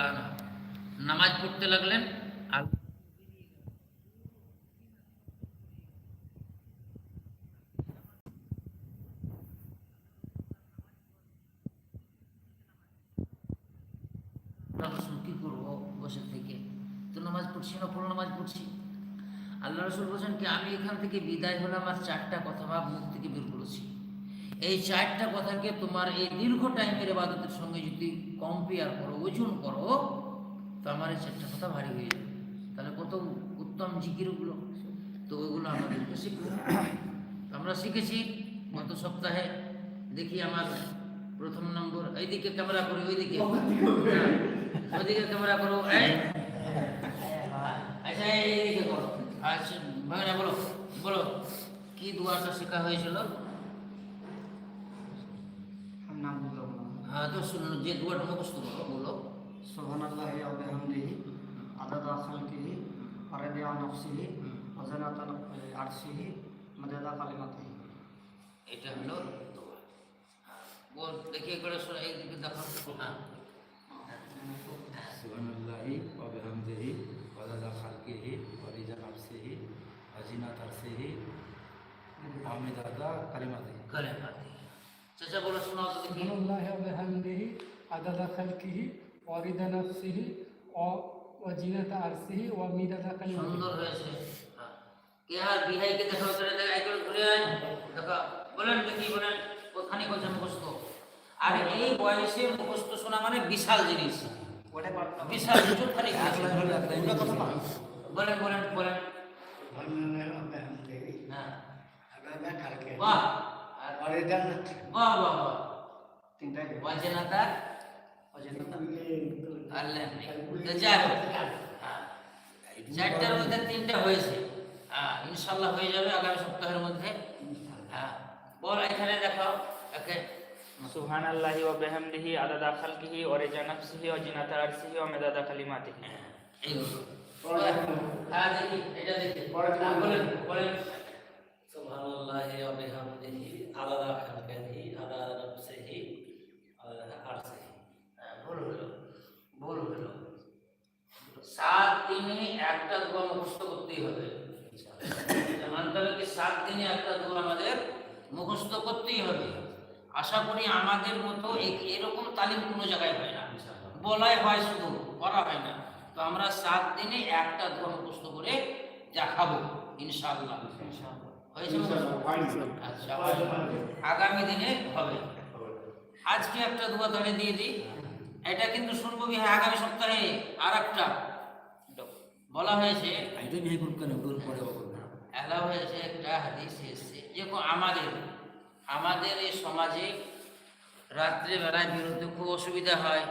তাআলা নামাজ পড়তে লাগলেন আল্লাহ কি করব বসে থেকে? তো নামাজ পড়ছি না পুরো নামাজ পড়ছি। আল্লাহ রসুল বলছেন কি, আমি এখান থেকে বিদায় হলাম আর চারটা কথা ভাব মুখ থেকে বের করেছি। এই চারটা কথাকে তোমার এই দীর্ঘ টাইমের এবাদতের সঙ্গে যদি কম্পেয়ার করো ওজন করো তো আমার এই চারটা কথা ভারী হয়ে যাবে। তাহলে কত উত্তম জিকিরগুলো তো ওইগুলো আমাদেরকে। তো আমরা শিখেছি গত সপ্তাহে দেখি আমার প্রথম নম্বর এইদিকে ক্যামেরা করি ওইদিকে। হ্যাঁ, ওইদিকে ক্যামেরা করো আচ্ছা এইদিকে করো। আচ্ছা বলো বলো কি দুয়াটা শেখা হয়েছিল? আমাকে শুনুন যে দুয়াটা মুখস্থ করো বলো। সুবহানাল্লাহি ওয়া বিহামদিহি আদাদা খালকিহি আরাদিয়া নফসিহি ওয়াজানাতা আরশিহি মাদাদা কালিমাতিহি। এটা হলো দোয়া বল দেখি একবার শোনা এই দিকে দেখো হ্যাঁ। সুবহানাল্লাহি ওয়া বিহামদিহি আদাদা খালকিহি ওয়ারিজা নফসিহি আজিনা তারসিহি আমিদাদা কালিমাতিহি। কালিমাতিহি। আচ্ছা বলো শোনাও তো দেখি। সুবহানাল্লাহি ওয়া বিহামদিহি আদাদা খালকিহি ওয়া রিদা নাফসিহি ওয়া জিনাতা আরশিহি ওয়া সুন্দর হয়েছে। হ্যাঁ। কে করে দেখো একটু ঘুরে আয়। দেখো বলেন দেখি বলেন আর এই বয়সে মুখস্থ শোনা মানে বিশাল জিনিস। বিশাল বলেন বলেন বলেন। হ্যাঁ। পারে জান্নাত বাহ বাহ বাহ তিনটা অজানাতা? অজানাতা? হ্যাঁ। চারটার মধ্যে তিনটা হয়েছে। হ্যাঁ ইনশাল্লাহ হয়ে যাবে আগামী সপ্তাহের মধ্যে। হ্যাঁ। বল এখানে দেখো। ওকে। সুহান আল্লাহি ওয়া বিহামদিহি আদাদা খালকিহি ওয়া রিজা নাফসিহি ওয়া জিনাতা আরশিহি ওয়া মিদাদা কালিমাতিহি। হ্যাঁ। এইগুলো হ্যাঁ দেখি। এটা দেখি। বলেন বলেন। সুবহানাল্লাহি ওয়া বিহামদিহি আলাদা খানকাহি আলাদা নবসেহি আলাদা আরসেহি হ্যাঁ, ভুল হল ভুল হল। সাত দিনে একটা দোয়া মুখস্থ করতেই হবে। মানতে হবে কি সাত দিনে একটা দোয়া আমাদের মুখস্থ করতেই হবে? আশা করি আমাদের মতো এরকম তালিম কোনো জায়গায় হয় না। বলাই হয় শুধু করা হয় না। তো আমরা সাত দিনে একটা দোয়া মুখস্থ করে দেখাবো ইনশাআল্লাহ। ইনশাআল্লাহ। আচ্ছা আগামী দিনে হবে। আজকে একটা দোয়া ধরে দিয়ে দিই। এটা কিন্তু শুনব কি হ্যাঁ আগামী সপ্তাহে আর একটা বলা হয়েছে এলা হয়েছে একটা হাদিস এসছে। যে আমাদের আমাদের এই সমাজে রাত্রে বেলায় বেরোতে খুব অসুবিধা হয়।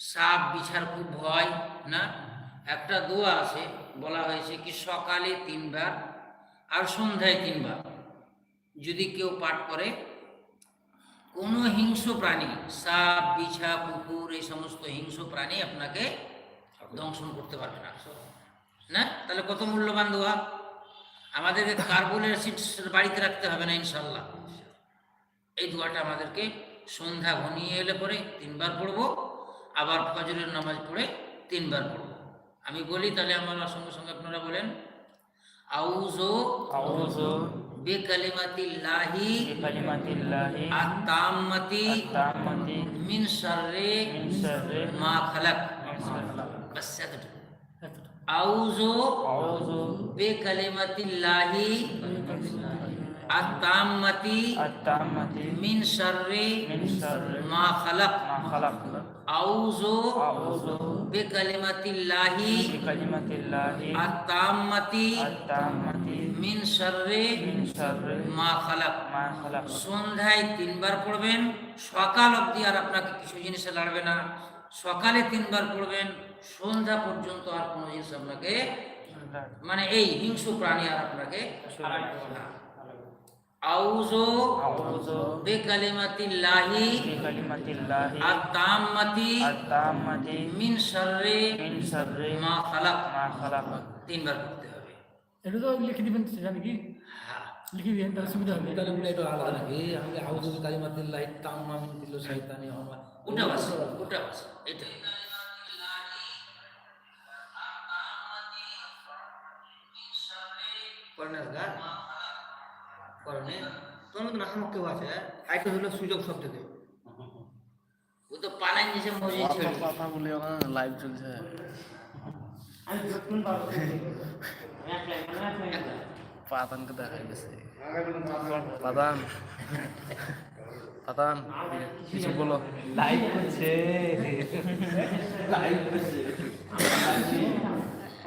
সাপ বিছার খুব ভয় না? একটা দোয়া আছে বলা হয়েছে কি সকালে তিনবার আর সন্ধ্যায় তিনবার যদি কেউ পাঠ করে কোনো হিংস্র প্রাণী সাপ বিছা কুকুর এই সমস্ত হিংস্র প্রাণী আপনাকে দংশন করতে পারবে না। না? তাহলে কত মূল্যবান দোয়া? আমাদেরকে কার্বনের সিট বাড়িতে রাখতে হবে না ইনশাল্লাহ এই দোয়াটা আমাদেরকে সন্ধ্যা ঘনিয়ে এলে পরে তিনবার পড়ব আবার ফজরের নামাজ পড়ে তিনবার পড়ব। আমি বলি তাহলে আমার সঙ্গে সঙ্গে আপনারা বলেন আউজো আউযু বিকালিমাতিল্লাহি বিকালিমাতিল্লাহি আতাম্মাতি আত-তাম্মাতি মিন শাররি মিন শাররি মা খালাক মা খালাক বাস এতটুকু আউজু আউযু আতাম্মাতি আত-তাম্মাতি মিন শাররি মিন শাররি মা খালাক। মা খালাক। আউযু আউযু বিকালিমাতিল্লাহি বিকালিমাতিল্লাহি আতাম্মাতি আত-তাম্মাতি মিন শাররি মিন শাররি মা খালাক। মা খালাক। সন্ধ্যায় তিনবার পড়বেন সকাল অবধি আর আপনাকে কিছু জিনিসে লাগবে না। সকালে তিনবার পড়বেন সন্ধ্যা পর্যন্ত আর কোনো জিনিস আপনাকে মানে এই হিংস্র প্রাণী আর আপনাকে আউযু আউযু বিকালিমাতিল্লাহি বিকালিমাতিল্লাহি আত-তাম্মাতি আত-তাম্মাতি মিন শাররি মিন শাররি মা খালাক। মা খালাক। তিনবার পড়তে হবে। এটা তো লিখে দিবেন সেখানে কি? হ্যাঁ। লিখে দিবেন তাহলে সুবিধা হবে। তাহলে আমরা এটা আলাদা রাখি আমি আউযু বিকালিমাতিল্লাহি তাম্মা মিন কুল্লি শাইতানি হামা ওটা বাস ওটা বাস। এটা পড়না করণে তোর মতন হামক কেউ আছে আইটা হলো সুযোগ শব্দকে ও তো পানাই নিচে মজে ছেড়ে কথা বলিও না লাইভ চলছে। পাতানকে দেখাই গেছে পাতান। পাতান কিছু বলো। লাইভ করছে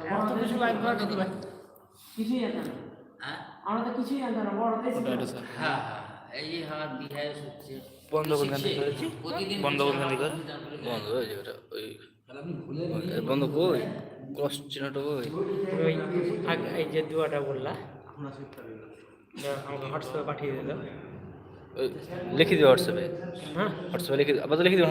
আমার তো কিছু লাইভ হ্যাঁ? আমরা তো কিছুই জানতাম না বড় ওটা এটা স্যার। হ্যাঁ হ্যাঁ এই যে আমার বিহারে হচ্ছে বন্ধ করে করে হয়ে যাবে ওই বন্ধ কই? ক্রস চিহ্নটা কই? ওই এই যে দুয়াটা বললা আমাকে হোয়াটসঅ্যাপে পাঠিয়ে দিল। ওই লিখে দিও হোয়াটসঅ্যাপে। হ্যাঁ? হোয়াটসঅ্যাপে লিখে আবার লিখে দিও